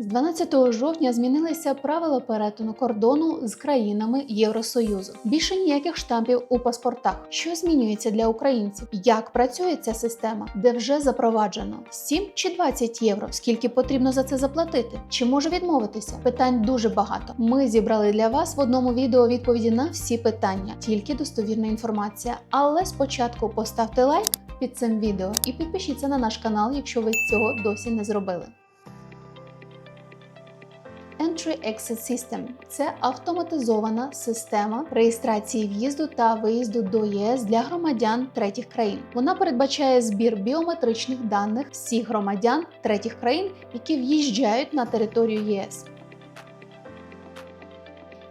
З 12 жовтня змінилися правила перетину кордону з країнами Євросоюзу. Більше ніяких штампів у паспортах. Що змінюється для українців? Як працює ця система? Де вже запроваджено 7 чи 20 євро? Скільки потрібно за це заплатити? Чи може відмовитися? Питань дуже багато. Ми зібрали для вас в одному відео відповіді на всі питання, тільки достовірна інформація. Але спочатку поставте лайк під цим відео і підпишіться на наш канал, якщо ви цього досі не зробили. Entry-Exit System – це автоматизована система реєстрації в'їзду та виїзду до ЄС для громадян третіх країн. Вона передбачає збір біометричних даних всіх громадян третіх країн, які в'їжджають на територію ЄС.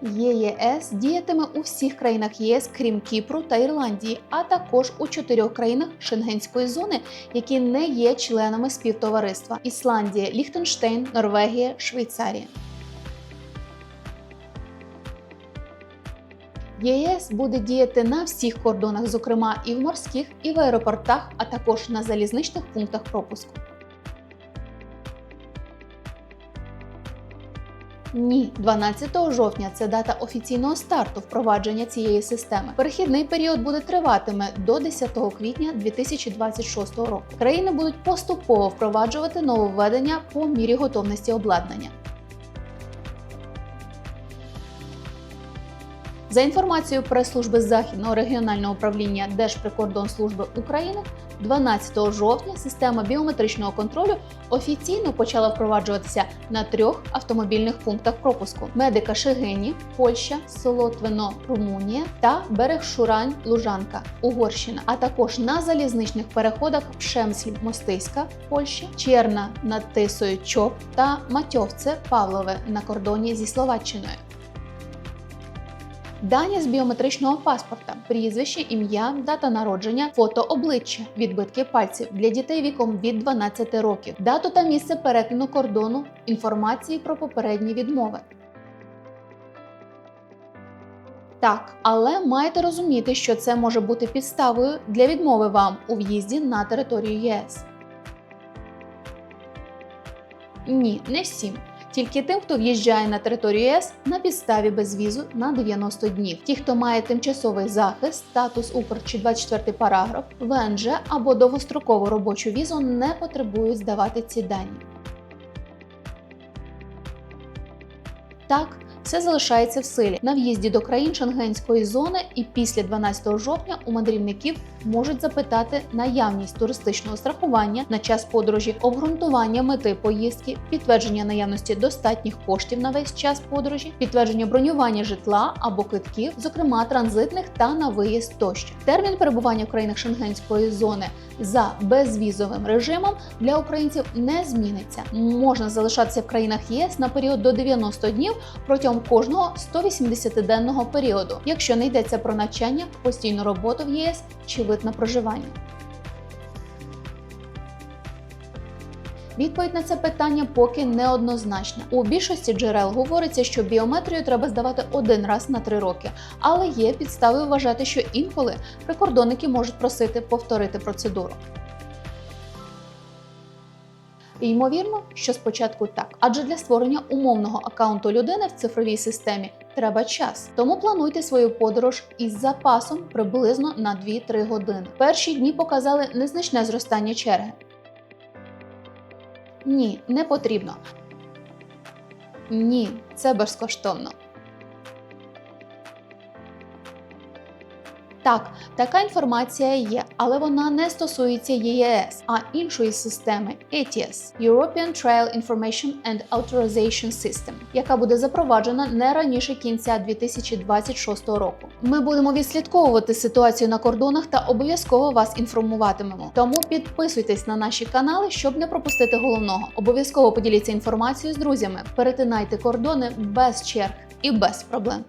ЄЄС діятиме у всіх країнах ЄС, крім Кіпру та Ірландії, а також у чотирьох країнах Шенгенської зони, які не є членами співтовариства: Ісландія, Ліхтенштейн, Норвегія, Швейцарія. ЄС буде діяти на всіх кордонах, зокрема і в морських, і в аеропортах, а також на залізничних пунктах пропуску. Ні, 12 жовтня це дата офіційного старту впровадження цієї системи. Перехідний період буде триватиме до 10 квітня 2026 року. Країни будуть поступово впроваджувати нововведення по мірі готовності обладнання. За інформацією прес-служби Західного регіонального управління Держприкордонслужби України, 12 жовтня система біометричного контролю офіційно почала впроваджуватися на трьох автомобільних пунктах пропуску: Медика Шегині, Польща, Солотвино, Румунія та Берег Шурань, Лужанка, Угорщина, а також на залізничних переходах Пшемсль, Мостиська, Польща, Черна над Тисою Чоп та Матьовце Павлове на кордоні зі Словаччиною. Дані з біометричного паспорта, прізвище, ім'я, дата народження, фото обличчя, відбитки пальців для дітей віком від 12 років, дату та місце перетину кордону, інформації про попередні відмови. Так, але маєте розуміти, що це може бути підставою для відмови вам у в'їзді на територію ЄС. Ні, не всім. Тільки тим, хто в'їжджає на територію ЄС на підставі безвізу на 90 днів. Ті, хто має тимчасовий захист, статус УКР чи 24 параграф, ВНЖ або довгострокову робочу візу не потребують здавати ці дані. Так, все залишається в силі на в'їзді до країн Шенгенської зони, і після 12 жовтня у мандрівників можуть запитати наявність туристичного страхування на час подорожі, обґрунтування мети поїздки, підтвердження наявності достатніх коштів на весь час подорожі, підтвердження бронювання житла або квитків, зокрема транзитних та на виїзд тощо. Термін перебування в країнах Шенгенської зони за безвізовим режимом для українців не зміниться. Можна залишатися в країнах ЄС на період до 90 днів протягом кожного 180-денного періоду, якщо не йдеться про навчання, постійну роботу в ЄС чи вид на проживання. Відповідь на це питання поки неоднозначна. У більшості джерел говориться, що біометрію треба здавати один раз на три роки, але є підстави вважати, що інколи прикордонники можуть просити повторити процедуру. Ймовірно, що спочатку так, адже для створення умовного аккаунту людини в цифровій системі треба час. Тому плануйте свою подорож із запасом приблизно на 2-3 години. Перші дні показали незначне зростання черги. Ні, не потрібно. Ні, це безкоштовно. Так, така інформація є, але вона не стосується ЄС, а іншої системи ETIAS – European Trail Information and Authorization System, яка буде запроваджена не раніше кінця 2026 року. Ми будемо відслідковувати ситуацію на кордонах та обов'язково вас інформуватимемо. Тому підписуйтесь на наші канали, щоб не пропустити головного. Обов'язково поділіться інформацією з друзями. Перетинайте кордони без черг і без проблем.